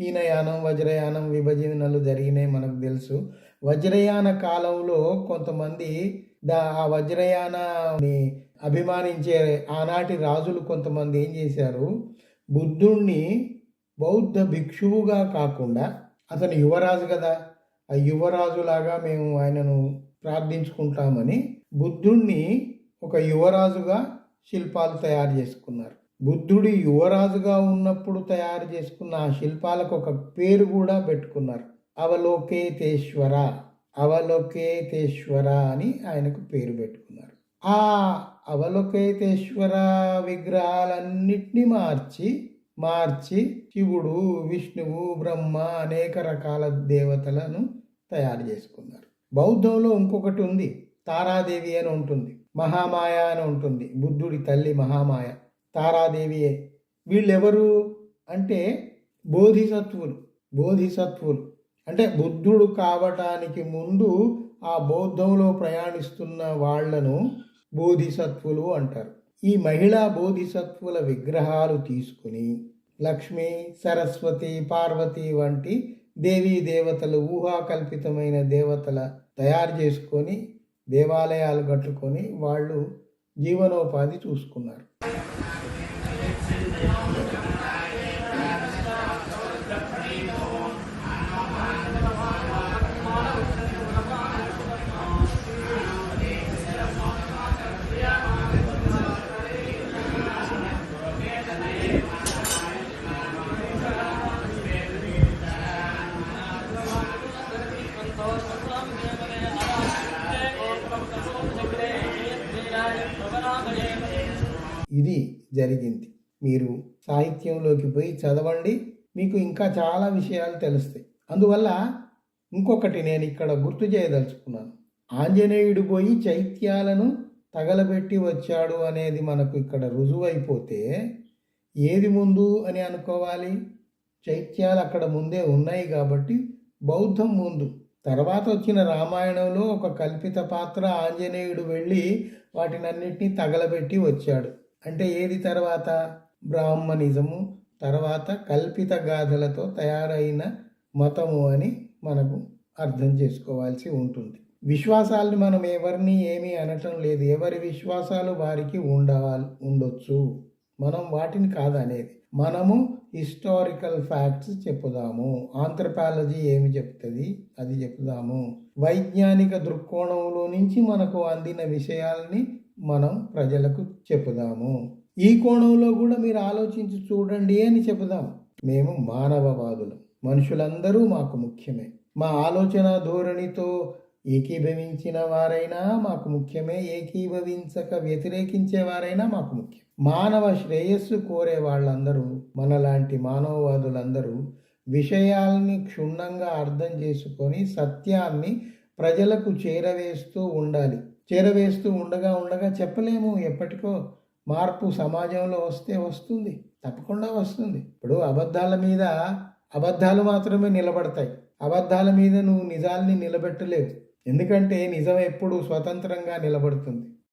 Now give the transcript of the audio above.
హీనయానం వజ్రయానం విభజనలు జరిగినాయి మనకు తెలుసు. వజ్రయాన కాలంలో కొంతమంది దా ఆ వజ్రయానాన్ని అభిమానించే ఆనాటి రాజులు కొంతమంది ఏం చేశారు? బుద్ధుణ్ణి బౌద్ధ భిక్షువుగా కాకుండా అతను యువరాజు కదా ఆ యువరాజులాగా మేము ఆయనను ప్రార్థించుకుంటామని బుద్ధుణ్ణి ఒక యువరాజుగా శిల్పాలు తయారు చేసుకున్నారు. బుద్ధుడి యువరాజుగా ఉన్నప్పుడు తయారు చేసుకున్న ఆ శిల్పాలకు ఒక పేరు కూడా పెట్టుకున్నారు. అవలోకేతేశ్వర అవలోకేతేశ్వర అని ఆయనకు పేరు పెట్టుకున్నారు. ఆ అవలోకేతేశ్వర విగ్రహాలన్నిటినీ మార్చి మార్చి శివుడు విష్ణువు బ్రహ్మ అనేక రకాల దేవతలను తయారు చేసుకున్నారు. బౌద్ధంలో ఇంకొకటి ఉంది. తారాదేవి అని ఉంటుంది. మహామాయ అని ఉంటుంది. బుద్ధుడి తల్లి మహామాయ. తారాదేవియే. వీళ్ళెవరు? అంటే బోధిసత్వులు బోధిసత్వులు. అంటే బుద్ధుడు కావటానికి ముందు ఆ బౌద్ధంలో ప్రయాణిస్తున్న వాళ్ళను బోధిసత్వులు అంటారు. ఈ మహిళా బోధిసత్వుల విగ్రహాలు తీసుకుని లక్ష్మి సరస్వతి పార్వతి వంటి దేవీ దేవతలు ఊహాకల్పితమైన దేవతల తయారు చేసుకొని దేవాలయాలు కట్టుకొని వాళ్ళు జీవనోపాధి చూసుకున్నారు. ఇది జరిగింది. మీరు సాహిత్యంలోకి పోయి చదవండి మీకు ఇంకా చాలా విషయాలు తెలుస్తాయి. అందువల్ల ఇంకొకటి నేను ఇక్కడ గుర్తు చేయదలుచుకున్నాను. ఆంజనేయుడు పోయి చైత్యాలను తగలబెట్టి వచ్చాడు అనేది మనకు ఇక్కడ రుజువైపోతే ఏది ముందు అని అనుకోవాలి? చైత్యాలు అక్కడ ముందే ఉన్నాయి కాబట్టి బౌద్ధం ముందు. తర్వాత వచ్చిన రామాయణంలో ఒక కల్పిత పాత్ర ఆంజనేయుడు వెళ్ళి వాటినన్నిటినీ తగలబెట్టి వచ్చాడు. అంటే ఏది తర్వాత? బ్రాహ్మణిజము. తర్వాత కల్పిత గాథలతో తయారైన మతము అని మనకు అర్థం చేసుకోవాల్సి ఉంటుంది. విశ్వాసాలను మనం ఎవరిని ఏమీ అనటం లేదు. ఎవరి విశ్వాసాలు వారికి ఉండవాలి ఉండొచ్చు. మనం వాటిని కాదనేది మనము హిస్టారికల్ ఫ్యాక్ట్స్ చెప్పుదాము. ఆంథ్రపాలజీ ఏమి చెప్తుంది? అది చెప్దాము వైజ్ఞానిక దృక్కోణంలో నుంచి మనకు అందిన విషయాల్ని మనం ప్రజలకు చెప్పుదాము ఈ కోణంలో కూడా మీరు ఆలోచించి చూడండి అని చెబుదాం. మేము మానవవాదులు. మనుషులందరూ మాకు ముఖ్యమే. మా ఆలోచన ధోరణితో ఏకీభవించిన వారైనా మాకు ముఖ్యమే. ఏకీభవించక వ్యతిరేకించే వారైనా మాకు ముఖ్యం. మానవ శ్రేయస్సు కోరే వాళ్ళందరూ మనలాంటి మానవవాదులందరూ విషయాల్ని క్షుణ్ణంగా అర్థం చేసుకొని సత్యాన్ని ప్రజలకు చేరవేస్తూ ఉండాలి. చేరవేస్తూ ఉండగా ఉండగా చెప్పలేము. ఎప్పటికో మార్పు సమాజంలో వస్తే వస్తుంది. తప్పకుండా వస్తుంది. ఇప్పుడు అబద్ధాల మీద అబద్ధాలు మాత్రమే నిలబడతాయి. అబద్ధాల మీద నువ్వు నిజాల్ని నిలబెట్టలేవు. ఎందుకంటే నిజం ఎప్పుడు స్వతంత్రంగా నిలబడుతుంది.